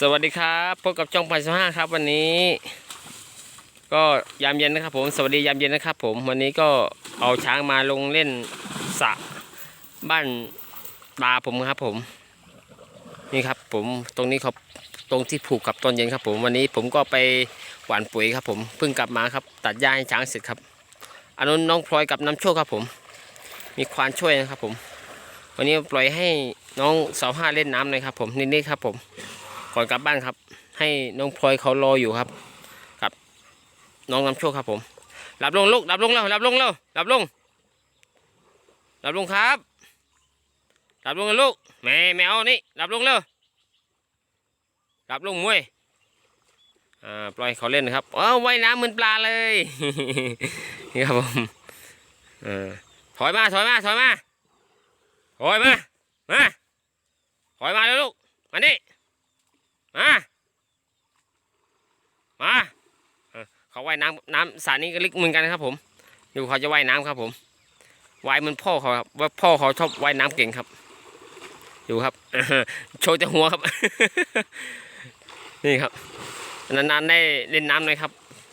สวัสดีครับพบกับจ้องพันสห้าครับ วันนี้ ก็ยามเย็นนะครับ ผมสวัสดียามเย็นนะครับ ผมวันนี้ก็เอาช้างมาลงเล่นสระบ้านปลาผมครับ ผม นี่ครับ ผมตรงนี้เขาตรงที่ผูกกับตอนเย็นครับ ผมวันนี้ผมก็ไปหว่านปุ๋ยครับ ผมเพิ่งกลับมาครับ ตัดหญ้าให้ช้างเสร็จครับอันนั้นน้องพลอยกับน้ำโชคครับ ผม มีควานช่วยนะครับ ผม วันนี้ปล่อยให้น้องสาวห้าเล่นน้ำเลยครับ ผมนิดๆครับ ผม ก่อนกลับบ้านครับ ให้น้องพลอยเขารออยู่ครับ กับ น้องน้ำโชคครับผมหลับลงลูกหลับลงแล้วหลับลงแล้วหลับลงหลับลงครับหลับลงลูกแม่แมวนี่หลับลงเลยหลับลงมวยอ่าปล่อยเขาเล่นนะครับเอ้าว่ายน้ำเหมือนปลาเลยนี่ครับผมเออถอยมาถอยมาถอยมาถอยมามาถอยมาเลยลูกมานี่ มา มาเขาว่ายน้ำน้ำสระนี้ก็ลึกเหมือนกันนะครับ ผม ดูเขาจะว่ายน้ำครับ ผมว่ายเหมือนพ่อเขาครับว่าพ่อเขาชอบว่ายน้ำเก่งครับดูครับโชว์แต่หัวครับ นี่ครับนานๆได้เล่นน้ำหน่อยครับ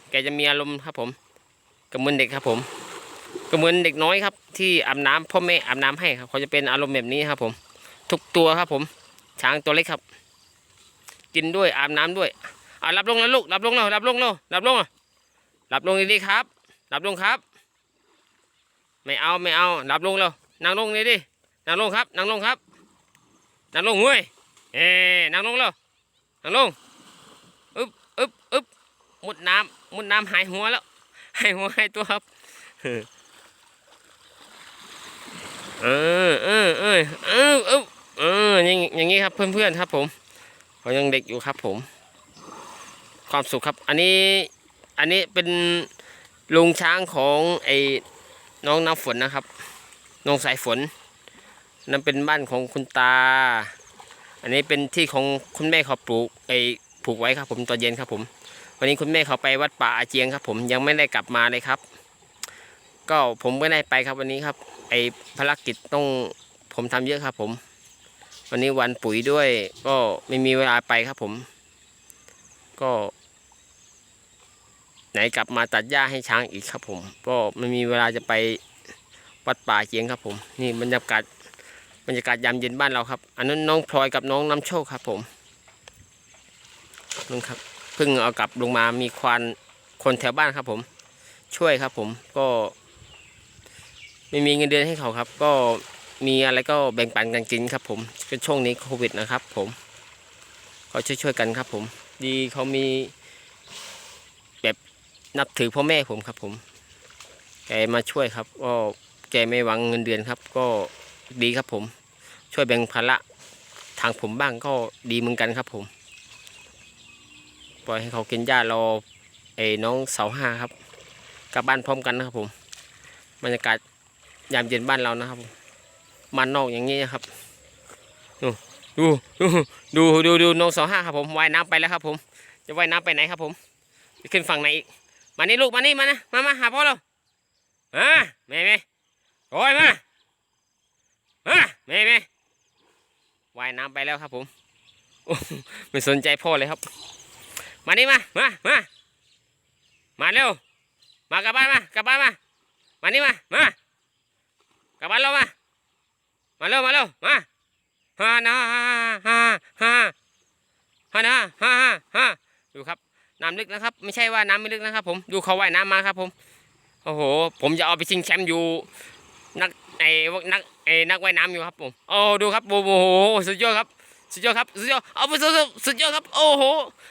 แกจะมีอารมณ์ครับ ผมก็เหมือนเด็กครับผมก็เหมือนเด็กน้อยครับ ที่อาบน้ำพ่อแม่อาบน้ำให้ครับเขาจะเป็นอารมณ์แบบนี้ครับ ผม ทุกตัวครับผม ช้างตัวเล็กครับ กินด้วยอาบน้ำด้วยอ่ารับลงแล้วลูกรับลงแล้วรับลงแล้วรับลงอะรับลงดีๆครับรับลงครับ ไม่เอาไม่เอารับลงแล้วนั่งลงนี่ดินั่งลงครับนั่งลงครับนั่งลงเว้ยเอ้นั่งลงแล้วนั่งลงอึบอึบอึบมุดน้ำมุดน้ำหายหัวแล้วหายหัวหายตัวครับเออเออเออเออเออเอออย่างอย่างงี้ครับเพื่อนๆครับผม เขายังเด็กอยู่ครับผม ความสุขครับ อันนี้อันนี้เป็นลุงช้างของไอ้น้องน้ำฝนนะครับ น้องสายฝน นั่นเป็นบ้านของคุณตา อันนี้เป็นที่ของคุณแม่เขาปลูกไอ้ปลูกไว้ครับผมตอนเย็นครับผม วันนี้คุณแม่เขาไปวัดป่าอาเจียงครับ ผมยังไม่ได้กลับมาเลยครับ ก็ผมไม่ได้ไปครับวันนี้ครับ ไอ้ภารกิจต้องผมทำเยอะครับผม วันนี้วันปุ๋ยด้วย ก็ไม่มีเวลาไปครับผม ก็ ไหนกลับมาตัดหญ้าให้ช้างอีกครับผม ก็ไม่มีเวลาจะไปวัดป่าเจียงครับผม นี่บรรยากาศบรรยากาศยามเย็นบ้านเราครับ อันนั้นน้องพลอยกับน้องน้ำโชคครับผมนั่นครับเพิ่งเอากลับลงมามีควานคนแถวบ้านครับผม ช่วยครับผมก็ ไม่มีเงินเดือนให้เขาครับ ก็ มีอะไรก็แบ่งปันกันกินครับผมก็ช่วงนี้โควิดนะครับ ผมเขาช่วยช่วยๆกันครับ ผม ดีเขามี แบบนับถือพ่อแม่ผมครับ ผม แกมาช่วยครับ ก็แกไม่หวังเงินเดือนครับ ก็ดีครับผม ช่วยแบ่งภาระทางผมบ้างก็ดีเหมือนกันครับ ผม ปล่อยให้เขากินหญ้ารอไอ้น้องเสาห้าครับกลับบ้านพร้อมกันนะครับผมบรรยากาศยามเย็นบ้านเรานะครับผม มันนอกอย่างนี้นะครับดูดูดูดูดูน้องสองห้าครับผมว่ายน้ำไปแล้วครับ ผม จะว่ายน้ำไปไหนครับ ผมจะขึ้นฝั่งไหนอีกมานี่ลูกมานี่มานะมามาหาพ่อเราอ่าแม่แม่โอ้ยมาอ่าแม่แม่ว่ายน้ำไปแล้วครับ ผมไม่สนใจพ่อเลยครับ มานี่มามามามาเร็วมากลับบ้านมากลับบ้านมา มานี่มา มากลับบ้านเรามา มาเร็วมาเร็วมาฮานะฮ่าฮาฮาฮานาฮาฮาดูครับน้ำลึกนะครับ ไม่ใช่ว่าน้ำไม่ลึกนะครับ ผมดูเขาว่ายน้ำมาครับ ผมโอ้โห ผมจะเอาไปชิงแชมป์อยู่นักไอ้นักไอ้นักว่ายน้ำอยู่ครับผมโอ้ดูครับโอ้โหสุดยอดครับสุดยอดครับสุดยอดเอาไปสุดยอดสุดยอดครับ โอ้โห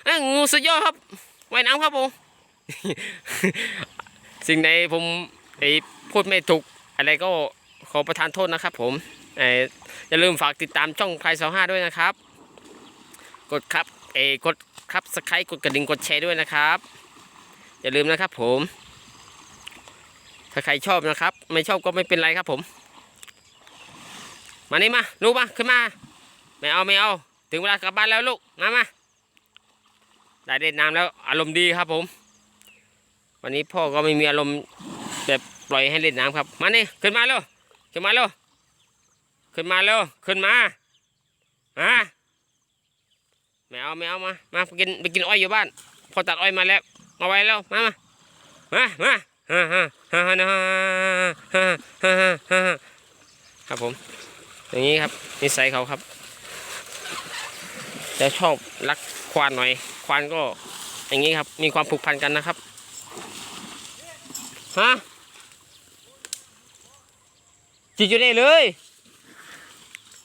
ไอ้งูสุดยอดครับว่ายน้ำครับผมสิ่งใดผมไอ้พูดไม่ถูกอะไรก็ขอประทานโทษนะครับผม อ่ออย่าลืมฝากติดตามช่องไพรสองห้าด้วยนะครับ กดครับเอกดครับสไครต์กดกระดิ่งกดแชร์ด้วยนะครับ อย่าลืมนะครับผม ถ้าใครชอบนะครับ ไม่ชอบก็ไม่เป็นไรครับผม มานี่มาลูกมาขึ้นมา ไม่เอาไม่เอา ถึงเวลากลับบ้านแล้วลูกมามาได้เล่นน้ำแล้วอารมณ์ดีครับผม วันนี้พ่อก็ไม่มีอารมณ์แบบปล่อยให้เล่นน้ำครับ มานี่ขึ้นมาเร็วขึ้นมาเร็ว ขึ้นมาเร็วขึ้นมาฮะไม่เอาไม่เอามามาไปกินไปกินอ้อยอยู่บ้าน พอตัดอ้อยมาแล้วมาไว้แล้วมามามามาฮะฮะฮะฮะครับผม อย่างนี้ครับนิสัยเขาครับแต่ชอบรักควานหน่อย ควานก็อย่างนี้ครับ มีความผูกพันกันนะครับฮะจิจุได้เลย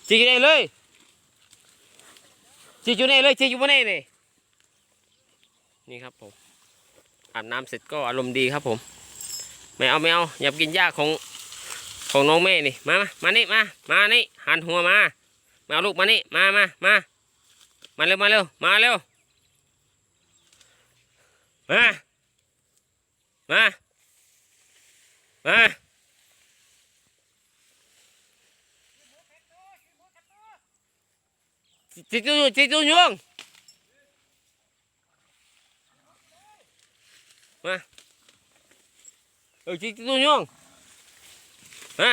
จีอยู่ได้เลยจีอยู่ได้เลยจีอยู่บนนี้เลยนี่ครับผมอาบน้ำเสร็จก็อารมณ์ดีครับผมไม่เอาไม่เอาอย่ากินหญ้าของของน้องแม่นี่มามามานี่มามานี่หันหัวมามาเอาลูกมานี่มามามามาเร็วมาเร็วมาเร็วมามามา จิจูจิจูยงมาเออจิจูยงมา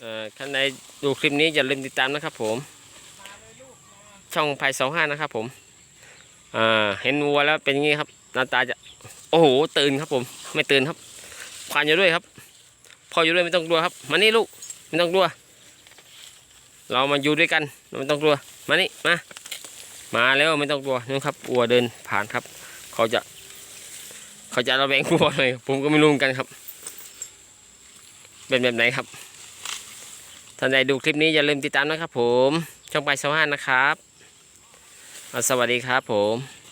เอ่อท่านใดดูคลิปนี้อย่าลืมติดตามนะครับผมช่องไผ่สองห้านะครับผมอ่าเห็นวัวแล้วเป็นอย่างงี้ครับหน้าตาจะโอ้โหตื่นครับผม ไม่ตื่นครับควานอยู่ด้วยครับ พออยู่ด้วยไม่ต้องกลัวครับมานี่ลูกไม่ต้องกลัว เรามาอยู่ด้วยกันเราไม่ต้องกลัวมานี่มามาแล้วไม่ต้องกลัวนี่ครับอัวเดินผ่านครับ เขาจะ เขาจะระแวงกลัวเลยผมก็ไม่รู้เหมือนกันครับเป็นแบบไหนครับท่านใดดูคลิปนี้อย่าลืมติดตามนะครับ ผมช่องไปสวานนะครับ สวัสดีครับผม